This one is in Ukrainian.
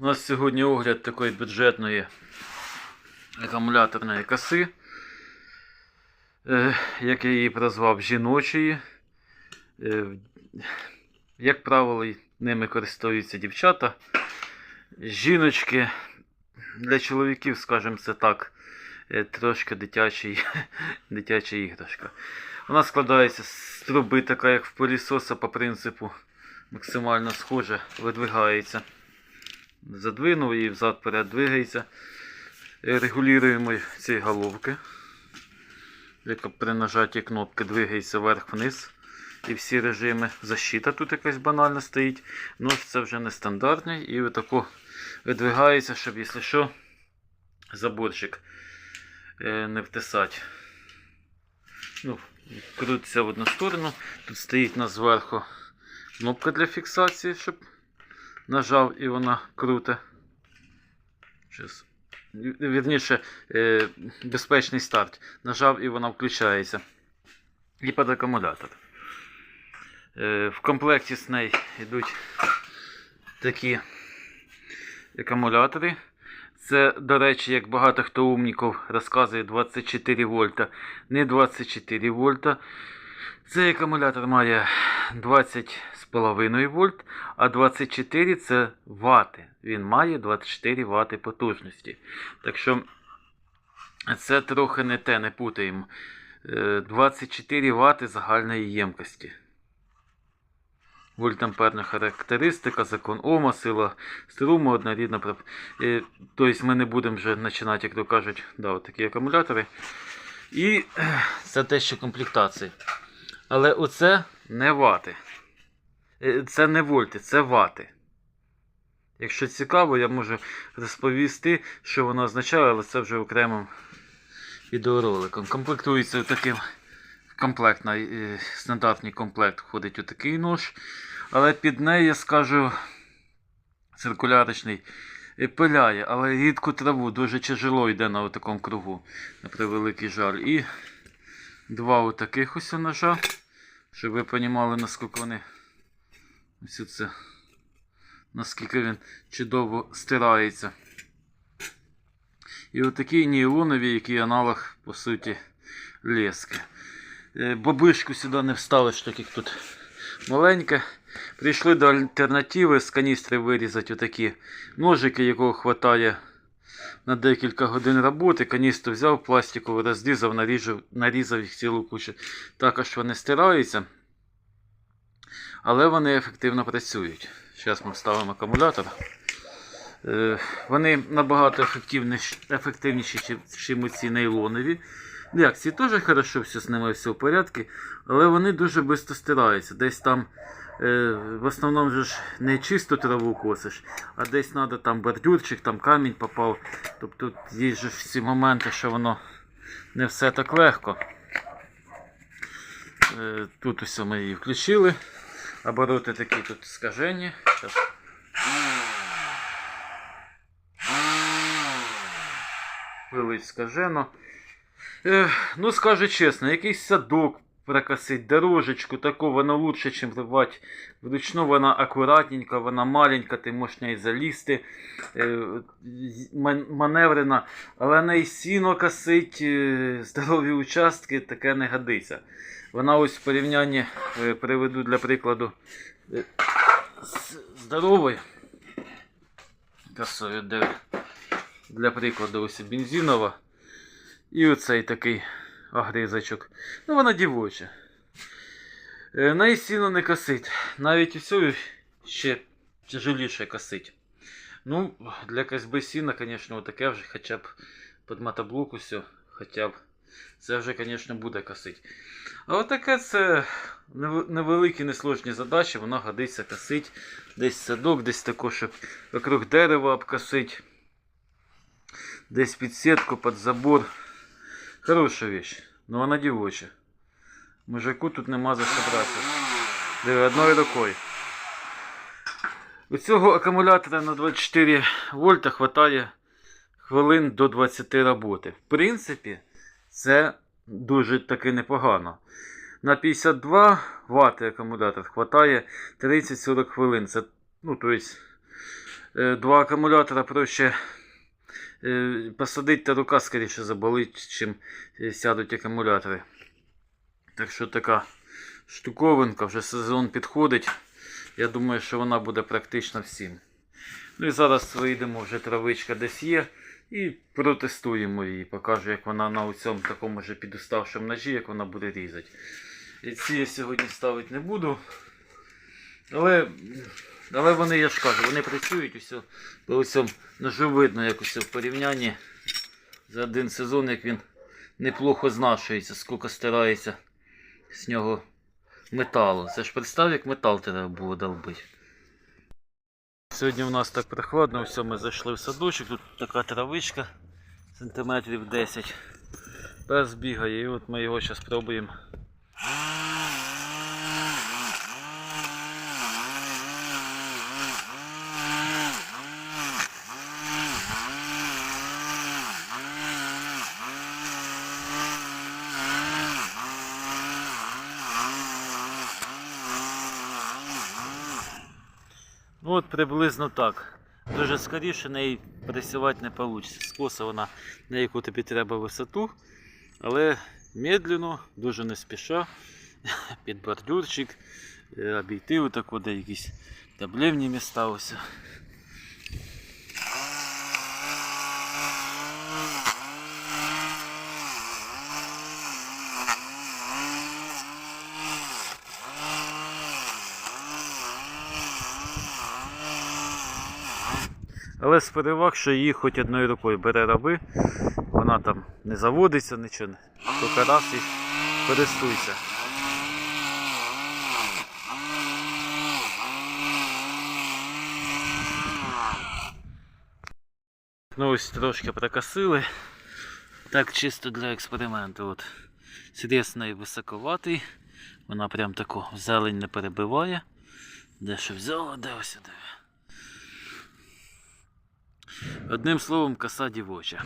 У нас сьогодні огляд такої бюджетної акумуляторної коси, е, як я її прозвав жіночої. Е, Як правило, ними користуються дівчата. Жіночки для чоловіків, скажімо це так, е, трошки дитячий, дитяча іграшка. Вона складається з труби, така як в пилісоса по принципу максимально схожа, видвигається. Задвинув і взад перед двигається. Е, Регулюємо ці головки. Яка при нажатті кнопки двигається вверх-вниз. І всі режими. Защита тут якась банальна стоїть. Нож це вже не стандартний. І отако видвигається, щоб, якщо що, заборчик е, не втисати. Ну, крутиться в одну сторону. Тут стоїть на зверху кнопка для фіксації, щоб нажав і вона круте. Вірніше, е, безпечний старт. Нажав і вона включається. І під акумулятор. Е, в комплекті з нею йдуть такі акумулятори. Це, до речі, як багато хто умніків розказує 24 вольта. Не 24 вольта. Цей акумулятор має 20,5 вольт, а 24 це вати. Він має 24 вати потужності. Так що це трохи не те, не путаємо. Е, 24 вати загальної ємкості. Вольтамперна характеристика, закон Ома, сила струму, однорідна. Е, Тобто ми не будемо вже починати, як то кажуть, да, от такі акумулятори. І е, це те, що комплектації. Але оце не вати. Е, Це не вольти, це вати. Якщо цікаво, я можу розповісти, що воно означає, але це вже окремим відеороликом. Комплектується таким комплект, е, стандартний комплект входить отакий нож. Але під неї, я скажу, циркулярочний е, пиляє, але рідку траву дуже тяжело йде на такому кругу, на превеликий жаль. І два отаких ось ножа, щоб ви розуміли, наскільки вони ось це, наскільки він чудово стирається. І отакий нейлоновий, який аналог, по суті, лески. Е, Бабишку сюди не вставиш, так як тут маленьке. Прийшли до альтернативи з каністри вирізати отакі ножики, якого вистачає на декілька годин роботи. Каністру взяв, пластикову розрізав, нарізав, нарізав їх цілу кучу. Також вони стираються, але вони ефективно працюють. Зараз ми вставимо акумулятор. Е, Вони набагато ефективніші, ніж ці нейлонові. Як, ці теж хорошо, все з ними все в порядку, але вони дуже швидко стираються. Десь там в основному же ж не чисту траву косиш, а десь треба там бордюрчик, там камінь попав. Тобто є ж всі моменти, що воно не все так легко. Е, тут усе ми її включили. Обороти такі тут скажені. Щас. Вилить скажено. Ну, скажу чесно, якийсь садок прокосить, дорожечку, таку, вона лучше, ніж вливати вручну, вона акуратненька, вона маленька, ти можеш неї залізти, е, маневрена, але неї сіно косить, е, здорові участки, таке не годиться. Вона ось в порівнянні е, приведу для прикладу з здоровою косою, для прикладу ось бензинова. І оцей такий огризочок. Ну, вона дівоча. Е, На сіно не косить. Навіть усю ще тяжеліше косить. Ну, для косьби сіна, звісно, таке вже хоча б під мотоблок усе, хоча б. Це вже, звісно, буде косить. А отаке це невеликі, несложні задачі, вона годиться косить. Десь садок, десь тако, щоб вокруг дерева обкосить. Десь під сітку, під забор. Хороша вещь, но вона дівоча. Мужику тут нема за що братися. Диви, одною рукою. У цього акумулятора на 24 вольта хватає хвилин до 20 роботи. В принципі, це дуже таки непогано. На 52 Вт акумулятор хватає 30-40 хвилин. Це, ну, то есть, е, два акумулятора проще е, посадити, та рука скоріше заболить, чим е, сядуть акумулятори. Так що така штуковинка, вже сезон підходить. Я думаю, що вона буде практично всім. Ну і зараз вийдемо, вже травичка десь є. І протестуємо її. Покажу, як вона на цьому такому же підуставшому ножі, як вона буде різати. І ці я сьогодні ставити не буду. Але, але вони, я ж кажу, вони працюють усе. Цьому ножу видно, як усе в порівнянні за один сезон, як він неплохо знашується, скільки старається з нього металу. Це ж представ, як метал треба було долбити. Сьогодні у нас так прохладно, все, ми зайшли в садочок, тут така травичка сантиметрів 10. Пес бігає, і от ми його зараз спробуємо. Ну от приблизно так. Дуже скоріше неї працювати не вийде. Скоса вона на яку тобі треба висоту, але медленно, дуже не спіша, під бордюрчик, е, обійти отак, де якісь таблівні міста ось. Але з переваг, що її хоч одною рукою бере раби, вона там не заводиться, нічого. Тільки раз і користуйся. Ну ось трошки прокосили. Так чисто для експерименту. От. Срізний високоватий. Вона прям таку зелень не перебиває. Де що взяла, де ось сюди. Одним словом, коса дівоча.